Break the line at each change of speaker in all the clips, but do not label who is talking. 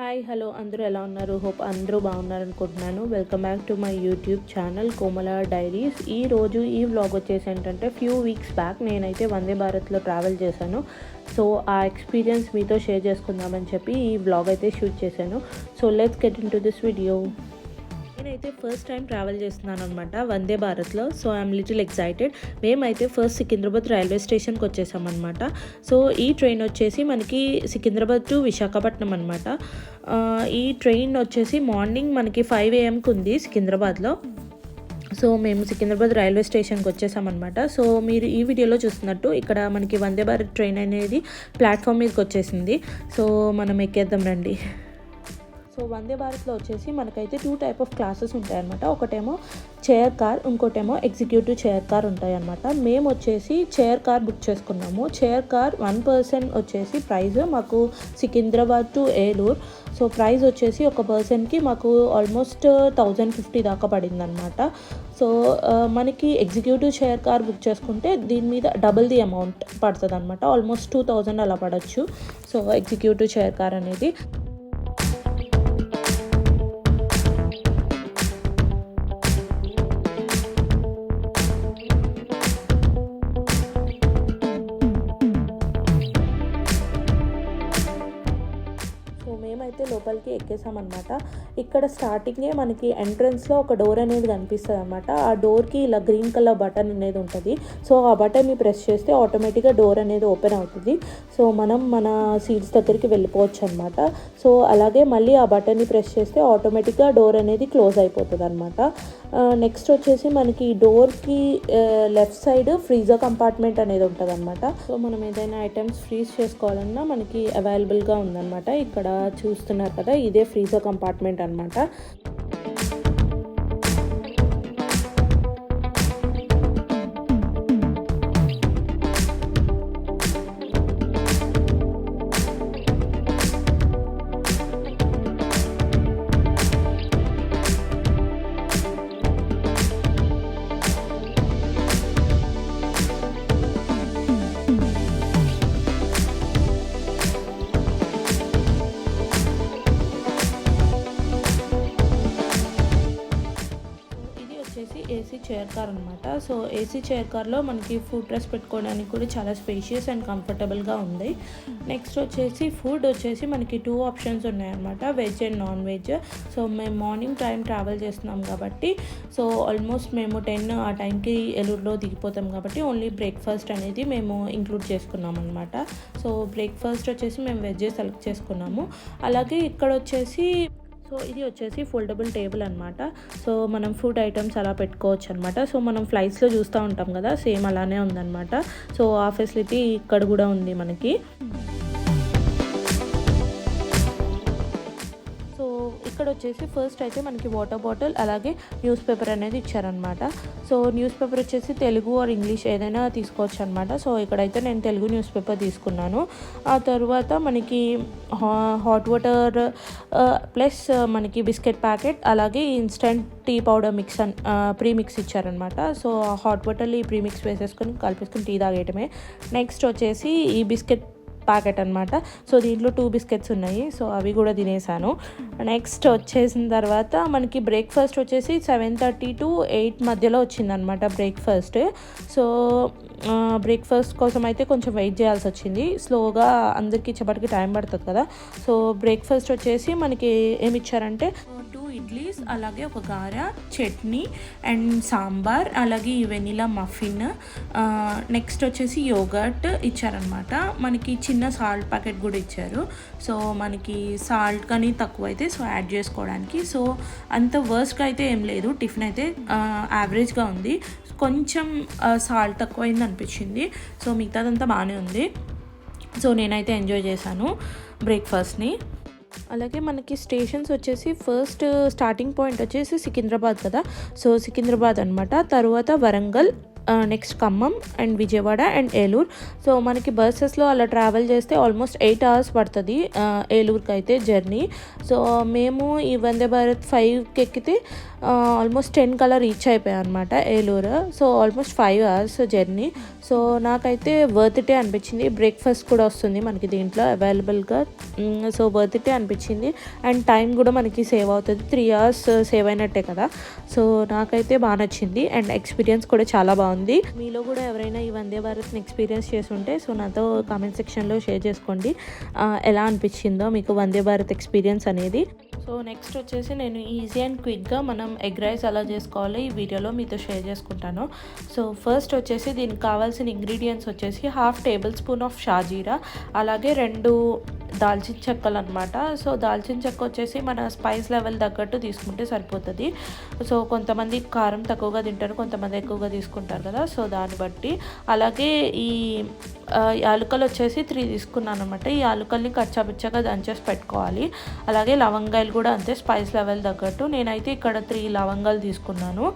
Hi hello అందరూ ఎలా ఉన్నారు? హోప్ అందరూ బాగున్నారు అనుకుంటున్నాను. Welcome back to my YouTube channel Komala diaries. ఈ రోజు ఈ వ్లాగ్ వచ్చేసి ఏంటంటే ఫ్యూ వీక్స్ బ్యాక్ నేనైతే వందే భారత్లో ట్రావెల్ చేశాను. సో ఆ ఎక్స్పీరియన్స్ మీతో షేర్ చేసుకుందామని చెప్పి ఈ వ్లాగ్ అయితే షూట్ చేశాను. So let's get into this video నేనైతే ఫస్ట్ టైం ట్రావెల్ చేస్తున్నాను అనమాట వందే భారత్లో. సో ఐఎమ్ లిటిల్ ఎక్సైటెడ్ మేమైతే ఫస్ట్ సికింద్రాబాద్ రైల్వే స్టేషన్కి వచ్చేసామన్నమాట సో ఈ ట్రైన్ వచ్చేసి మనకి సికింద్రాబాద్ టు విశాఖపట్నం అనమాట ఈ ట్రైన్ వచ్చేసి మార్నింగ్ మనకి ఫైవ్ ఏఎంకి ఉంది సికింద్రాబాద్లో. సో మేము సికింద్రాబాద్ రైల్వే స్టేషన్కి వచ్చేసామన్నమాట సో మీరు ఈ వీడియోలో చూస్తున్నట్టు ఇక్కడ మనకి వందే భారత్ ట్రైన్ అనేది ప్లాట్ఫామ్ మీదకి వచ్చేసింది. సో మనం ఎక్కేద్దాం రండి. సో వందే భారత్లో వచ్చేసి మనకైతే టూ టైప్ ఆఫ్ క్లాసెస్ ఉంటాయన్నమాట. ఒకటేమో చైర్ కార్ ఇంకోటేమో ఎగ్జిక్యూటివ్ చైర్ కార్ ఉంటాయన్నమాట. మేము వచ్చేసి చైర్ కార్ బుక్ చేసుకున్నాము. చైర్ కార్ వన్ పర్సన్ వచ్చేసి ప్రైస్ మాకు Secunderabad to Eluru. So price వచ్చేసి ఒక పర్సన్కి మాకు ఆల్మోస్ట్ థౌజండ్ ఫిఫ్టీ దాకా పడిందనమాట సో మనకి ఎగ్జిక్యూటివ్ చైర్ కార్ బుక్ చేసుకుంటే దీని మీద డబుల్ ది అమౌంట్ పడుతుంది అనమాట ఆల్మోస్ట్ టూ థౌజండ్ అలా పడవచ్చు సో ఎగ్జిక్యూటివ్ చైర్ కార్ అనేది. ఎక్కేసామన్నమాట. ఇక్కడ స్టార్టింగే మనకి ఎంట్రన్స్లో ఒక డోర్ అనేది కనిపిస్తుంది అనమాట ఆ డోర్కి ఇలా గ్రీన్ కలర్ బటన్ అనేది ఉంటుంది. సో ఆ బటన్ని ప్రెస్ చేస్తే ఆటోమేటిక్గా డోర్ అనేది ఓపెన్ అవుతుంది. సో మనం మన సీట్స్ దగ్గరికి వెళ్ళిపోవచ్చు అనమాట సో అలాగే మళ్ళీ ఆ బటన్ని ప్రెస్ చేస్తే ఆటోమేటిక్గా డోర్ అనేది క్లోజ్ అయిపోతుంది అనమాట నెక్స్ట్ వచ్చేసి మనకి డోర్కి లెఫ్ట్ సైడ్ ఫ్రీజర్ కంపార్ట్మెంట్ అనేది ఉంటుంది అనమాట సో మనం ఏదైనా ఐటమ్స్ ఫ్రీజ్ చేసుకోవాలన్నా మనకి అవైలబుల్గా ఉందన్నమాట. ఇక్కడ చూస్తున్నారు కదా ఇదే ఫ్రీజర్ కంపార్ట్మెంట్ అనమాట ఏసీ చైర్ కార్ అనమాట సో ఏసీ చైర్ కార్లో మనకి ఫుడ్ రెస్ట్ పెట్టుకోవడానికి కూడా చాలా స్పేషియస్ అండ్ కంఫర్టబుల్గా ఉంది. నెక్స్ట్ వచ్చేసి ఫుడ్ వచ్చేసి మనకి టూ ఆప్షన్స్ ఉన్నాయన్నమాట. Veg and non veg so మేము మార్నింగ్ టైం ట్రావెల్ చేస్తున్నాం కాబట్టి సో ఆల్మోస్ట్ మేము టెన్ ఆ టైంకి ఎలూరులో దిగిపోతాం కాబట్టి ఓన్లీ బ్రేక్ఫాస్ట్ అనేది మేము ఇంక్లూడ్ చేసుకున్నాం అనమాట సో బ్రేక్ఫాస్ట్ వచ్చేసి మేము వెజ్ సెలెక్ట్ చేసుకున్నాము. అలాగే ఇక్కడ వచ్చేసి సో ఇది వచ్చేసి ఫోల్డబుల్ టేబుల్ అనమాట సో మనం ఫుడ్ ఐటమ్స్ అలా పెట్టుకోవచ్చు అనమాట సో మనం ఫ్లైట్స్లో చూస్తూ ఉంటాం కదా సేమ్ అలానే ఉందన్నమాట. సో ఆ ఫెసిలిటీ ఇక్కడ కూడా ఉంది మనకి. ఇక్కడ వచ్చేసి ఫస్ట్ అయితే మనకి వాటర్ బాటిల్ అలాగే న్యూస్ పేపర్ అనేది ఇచ్చారనమాట సో న్యూస్ పేపర్ వచ్చేసి తెలుగు ఆర్ ఇంగ్లీష్ ఏదైనా తీసుకోవచ్చు అనమాట సో ఇక్కడైతే నేను తెలుగు న్యూస్ పేపర్ తీసుకున్నాను. ఆ తర్వాత మనకి హాట్ వాటర్ ప్లస్ మనకి బిస్కెట్ ప్యాకెట్ అలాగే instant tea powder mix and premix ఇచ్చారనమాట సో హాట్ వాటర్లో ఈ ప్రీ మిక్స్ వేసేసుకొని కలిపేసుకుని టీ తాగేయటమే. నెక్స్ట్ వచ్చేసి ఈ బిస్కెట్ ప్యాకెట్ అనమాట సో దీంట్లో టూ బిస్కెట్స్ ఉన్నాయి. సో అవి కూడా తినేసాను. నెక్స్ట్ వచ్చేసిన తర్వాత మనకి బ్రేక్ఫాస్ట్ వచ్చేసి సెవెన్ థర్టీ టు ఎయిట్ మధ్యలో వచ్చిందనమాట బ్రేక్ఫాస్ట్. సో బ్రేక్ఫాస్ట్ కోసం అయితే కొంచెం వెయిట్ చేయాల్సి వచ్చింది. స్లోగా అందరికీ ఇచ్చేపటికి టైం పడుతుంది కదా. సో బ్రేక్ఫాస్ట్ వచ్చేసి మనకి ఏమి ఇచ్చారంటే టూ ఇడ్లీస్ అలాగే ఒక గార చట్నీ అండ్ సాంబార్ అలాగే ఈ వెనిలా మఫిన్. నెక్స్ట్ వచ్చేసి యోగర్ట్ ఇచ్చారనమాట మనకి చిన్న సాల్ట్ ప్యాకెట్ కూడా ఇచ్చారు. సో మనకి సాల్ట్ కానీ తక్కువ అయితే సో యాడ్ చేసుకోవడానికి. సో అంత వర్స్ట్గా అయితే ఏం లేదు. టిఫిన్ అయితే యావరేజ్గా ఉంది. కొంచెం సాల్ట్ తక్కువైంది అనిపించింది. సో మిగతాదంతా బాగానే ఉంది. సో నేనైతే ఎంజాయ్ చేశాను బ్రేక్ఫాస్ట్ని. అలాగే మనకి స్టేషన్స్ వచ్చేసి ఫస్ట్ స్టార్టింగ్ పాయింట్ వచ్చేసి సికింద్రాబాద్ కదా. సో సికింద్రాబాద్ అనమాట తర్వాత Warangal next Khammam and Vijayawada and Eluru. So మనకి బస్సెస్లో అలా ట్రావెల్ చేస్తే ఆల్మోస్ట్ ఎయిట్ అవర్స్ పడుతుంది ఏలూరుకి అయితే జర్నీ సో మేము ఈ వందే భారత్ ఫైవ్కి ఎక్కితే ఆల్మోస్ట్ టెన్ కల్లా రీచ్ అయిపోయాం అనమాట Eluru. So almost five hours journey so నాకైతే వర్త్ ఇటే అనిపించింది. బ్రేక్ఫాస్ట్ కూడా వస్తుంది మనకి దీంట్లో అవైలబుల్గా సో వర్త్ ఇటే అనిపించింది. అండ్ టైం కూడా మనకి సేవ్ అవుతుంది. త్రీ అవర్స్ సేవ్ అయినట్టే కదా. సో నాకైతే బాగా నచ్చింది. అండ్ ఎక్స్పీరియన్స్ కూడా చాలా బాగుంది. ఉంది. మీలో కూడా ఎవరైనా ఈ వందే భారత్ని ఎక్స్పీరియన్స్ చేస్తుంటే సో నాతో కామెంట్ సెక్షన్లో షేర్ చేసుకోండి. ఎలా అనిపించిందో మీకు వందే భారత్ ఎక్స్పీరియన్స్ అనేది. సో నెక్స్ట్ వచ్చేసి నేను ఈజీ అండ్ క్విక్గా మనం ఎగ్ రైస్ ఎలా చేసుకోవాలో ఈ వీడియోలో మీతో షేర్ చేసుకుంటాను. సో ఫస్ట్ వచ్చేసి దీనికి కావాల్సిన ఇంగ్రీడియంట్స్ వచ్చేసి హాఫ్ టేబుల్ స్పూన్ ఆఫ్ షాజీరా అలాగే రెండు దాల్చిన చెక్కలు అనమాట సో దాల్చిన చెక్క వచ్చేసి మన స్పైస్ లెవెల్ తగ్గట్టు తీసుకుంటే సరిపోతుంది. సో కొంతమంది కారం తక్కువగా తింటారు కొంతమంది ఎక్కువగా తీసుకుంటారు కదా. సో దాన్ని బట్టి. అలాగే ఈ యాలుకలు వచ్చేసి త్రీ తీసుకున్నాను అనమాట ఈ యాలకుల్ని కచ్చాపిచ్చగా దంచేసి పెట్టుకోవాలి. అలాగే లవంగాయలు కూడా అంతే స్పైస్ లెవెల్ తగ్గట్టు. నేనైతే ఇక్కడ త్రీ లవంగాలు తీసుకున్నాను.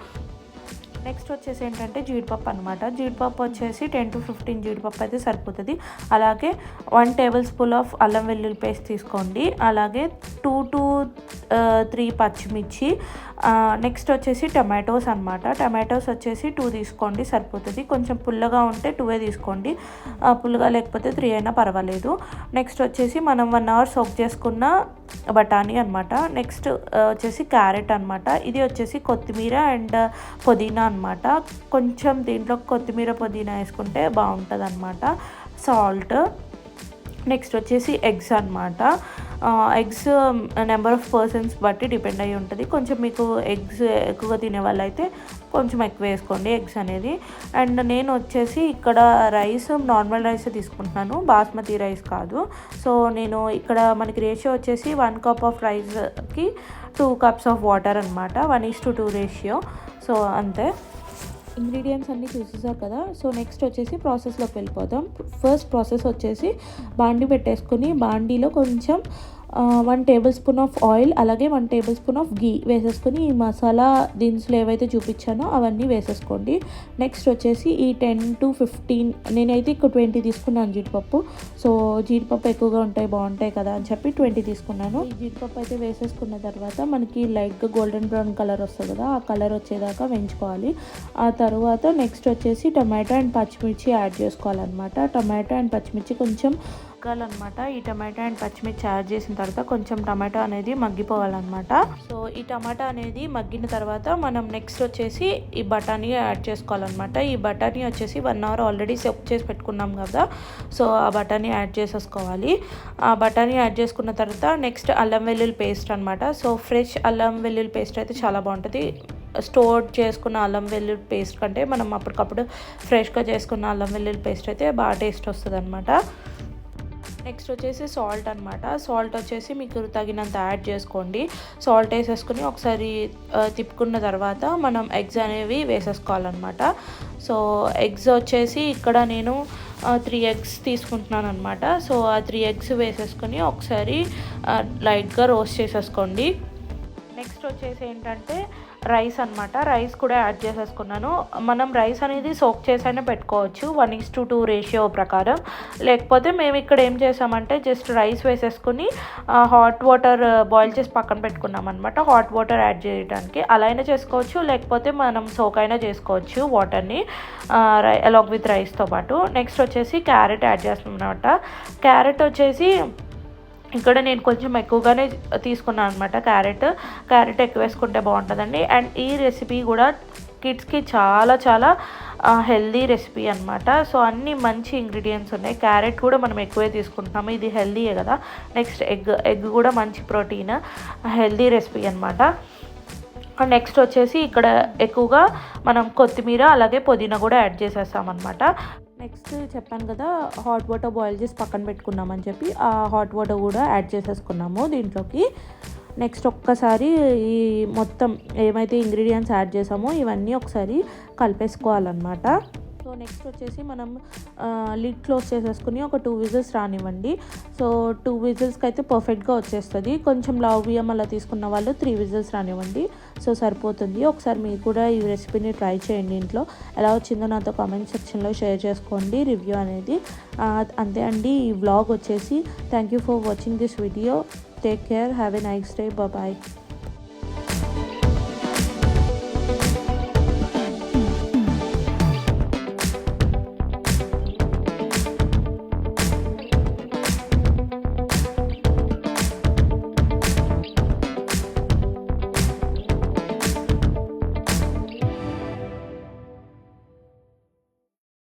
నెక్స్ట్ వచ్చేసి ఏంటంటే జీడిపప్పు అనమాట జీడిపప్పు వచ్చేసి టెన్ టు ఫిఫ్టీన్ జీడిపప్పు అయితే సరిపోతుంది. అలాగే వన్ టేబుల్ స్పూన్ ఆఫ్ అల్లం వెల్లుల్లి పేస్ట్ తీసుకోండి. అలాగే టూ టు త్రీ పచ్చిమిర్చి. నెక్స్ట్ వచ్చేసి టమాటోస్ అనమాట టమాటోస్ వచ్చేసి టూ తీసుకోండి సరిపోతుంది. కొంచెం పుల్లగా ఉంటే టూవే తీసుకోండి. పుల్లగా లేకపోతే త్రీ అయినా పర్వాలేదు. నెక్స్ట్ వచ్చేసి మనం వన్ అవర్ సోక్ చేసుకున్న బఠానీ అనమాట నెక్స్ట్ వచ్చేసి క్యారెట్ అనమాట ఇది వచ్చేసి కొత్తిమీర అండ్ పుదీనా అనమాట కొంచెం దీంట్లో కొత్తిమీర పుదీనా వేసుకుంటే బాగుంటుంది అనమాట సాల్ట్ నెక్స్ట్ వచ్చేసి ఎగ్స్ అనమాట ఎగ్స్ నెంబర్ ఆఫ్ పర్సన్స్ బట్టి డిపెండ్ అయి ఉంటుంది. కొంచెం మీకు ఎగ్స్ ఎక్కువగా తినే వాళ్ళైతే కొంచెం ఎక్కువ వేసుకోండి ఎగ్స్ అనేది. అండ్ నేను వచ్చేసి ఇక్కడ రైస్ నార్మల్ రైస్ తీసుకుంటున్నాను. బాస్మతి రైస్ కాదు. సో నేను ఇక్కడ మనకి రేషియో వచ్చేసి వన్ కప్ ఆఫ్ రైస్కి టూ కప్స్ ఆఫ్ వాటర్ అనమాట one is to two ratio so అంతే. ఇంగ్రీడియంట్స్ అన్నీ చూసేసారు కదా? సో నెక్స్ట్ వచ్చేసి ప్రాసెస్లోకి వెళ్ళిపోదాం. ఫస్ట్ ప్రాసెస్ వచ్చేసి బాండి పెట్టేసుకుని బాండీలో కొంచెం one tablespoon of oil అలాగే one tablespoon of ghee వేసేసుకొని ఈ మసాలా దినుసులు ఏవైతే చూపించానో అవన్నీ వేసేసుకోండి. నెక్స్ట్ వచ్చేసి ఈ టెన్ టు ఫిఫ్టీన్ నేనైతే ఇక్కడ ట్వంటీ తీసుకున్నాను జీడిపప్పు. సో జీడిపప్పు ఎక్కువగా ఉంటాయి బాగుంటాయి కదా అని చెప్పి ట్వంటీ తీసుకున్నాను. ఈ జీడిపప్పు అయితే వేసేసుకున్న తర్వాత మనకి లైట్గా గోల్డెన్ బ్రౌన్ కలర్ వస్తుంది కదా ఆ కలర్ వచ్చేదాకా వేయించుకోవాలి. ఆ తర్వాత నెక్స్ట్ వచ్చేసి టమాటో అండ్ పచ్చిమిర్చి యాడ్ చేసుకోవాలన్నమాట. టమాటో అండ్ పచ్చిమిర్చి కొంచెం మగ్గాలన్నమాట ఈ టమాటా అండ్ పచ్చిమిర్చి యాడ్ చేసిన తర్వాత కొంచెం టమాటా అనేది మగ్గిపోవాలన్నమాట. సో ఈ టమాటా అనేది మగ్గిన తర్వాత మనం నెక్స్ట్ వచ్చేసి ఈ బఠానీ యాడ్ చేసుకోవాలన్నమాట. ఈ బఠానీ వచ్చేసి వన్ అవర్ ఆల్రెడీ సెప్ చేసి పెట్టుకున్నాం కదా సో ఆ బఠానీ యాడ్ చేసేసుకోవాలి. ఆ బఠానీ యాడ్ చేసుకున్న తర్వాత నెక్స్ట్ అల్లం వెల్లుల్లి పేస్ట్ అనమాట సో ఫ్రెష్ అల్లం వెల్లుల్లి పేస్ట్ అయితే చాలా బాగుంటుంది. స్టోర్ చేసుకున్న అల్లం వెల్లుల్లి పేస్ట్ కంటే మనం అప్పటికప్పుడు ఫ్రెష్గా చేసుకున్న అల్లం వెల్లుల్లి పేస్ట్ అయితే బాగా టేస్ట్ వస్తుంది అనమాట నెక్స్ట్ వచ్చేసి సాల్ట్ అనమాట సాల్ట్ వచ్చేసి మీకు తగినంత యాడ్ చేసుకోండి. సాల్ట్ వేసేసుకుని ఒకసారి తిప్పుకున్న తర్వాత మనం ఎగ్స్ అనేవి వేసేసుకోవాలన్నమాట. సో ఎగ్స్ వచ్చేసి ఇక్కడ నేను త్రీ ఎగ్స్ తీసుకుంటున్నాను అనమాట సో ఆ త్రీ ఎగ్స్ వేసేసుకుని ఒకసారి లైట్గా రోస్ట్ చేసేసుకోండి. నెక్స్ట్ వచ్చేసి ఏంటంటే రైస్ అనమాట రైస్ కూడా యాడ్ చేసేసుకున్నాను. మనం రైస్ అనేది సోక్ చేసైనా పెట్టుకోవచ్చు. One is to two ratio ప్రకారం. లేకపోతే మేము ఇక్కడ ఏం చేసామంటే జస్ట్ రైస్ వేసేసుకుని హాట్ వాటర్ బాయిల్ చేసి పక్కన పెట్టుకున్నాం అనమాట హాట్ వాటర్ యాడ్ చేయడానికి అలా అయినా చేసుకోవచ్చు. లేకపోతే మనం సోక్ అయినా చేసుకోవచ్చు వాటర్ని అలాంగ్ విత్ రైస్తో పాటు. నెక్స్ట్ వచ్చేసి క్యారెట్ యాడ్ చేస్తాం అనమాట క్యారెట్ వచ్చేసి ఇక్కడ నేను కొంచెం ఎక్కువగానే తీసుకున్నాను అనమాట క్యారెట్. క్యారెట్ ఎక్కువ వేసుకుంటే బాగుంటుందండి. అండ్ ఈ రెసిపీ కూడా కిడ్స్కి చాలా చాలా హెల్దీ రెసిపీ అనమాట సో అన్ని మంచి ఇంగ్రీడియంట్స్ ఉన్నాయి. క్యారెట్ కూడా మనం ఎక్కువే తీసుకుంటున్నాము. ఇది హెల్దీయే కదా. నెక్స్ట్ ఎగ్ ఎగ్ కూడా మంచి ప్రోటీన్ హెల్దీ రెసిపీ అనమాట నెక్స్ట్ వచ్చేసి ఇక్కడ ఎక్కువగా మనం కొత్తిమీర అలాగే పుదీనా కూడా యాడ్ చేసేస్తామన్నమాట. నెక్స్ట్ చెప్పాను కదా హాట్ వాటర్ బాయిల్ చేసి పక్కన పెట్టుకున్నామని చెప్పి ఆ హాట్ వాటర్ కూడా యాడ్ చేసేసుకున్నాము దీంట్లోకి. నెక్స్ట్ ఒక్కసారి ఈ మొత్తం ఏమైతే ఇంగ్రీడియంట్స్ యాడ్ చేసామో ఇవన్నీ ఒకసారి కలిపేసుకోవాలన్నమాట. సో నెక్స్ట్ వచ్చేసి మనం లిడ్ క్లోజ్ చేసేసుకుని ఒక టూ విజిల్స్ రానివ్వండి. సో టూ విజిల్స్కి అయితే పర్ఫెక్ట్గా వచ్చేస్తుంది. కొంచెం లావ్ బియ్యం అలా తీసుకున్న వాళ్ళు త్రీ విజిల్స్ రానివ్వండి. సో సరిపోతుంది. ఒకసారి మీరు కూడా ఈ రెసిపీని ట్రై చేయండి ఇంట్లో. ఎలా వచ్చిందో నాతో కామెంట్ సెక్షన్లో షేర్ చేసుకోండి. రివ్యూ అనేది అంతే అండి. ఈ వ్లాగ్ వచ్చేసి thank you for watching this video take care have a nice day bye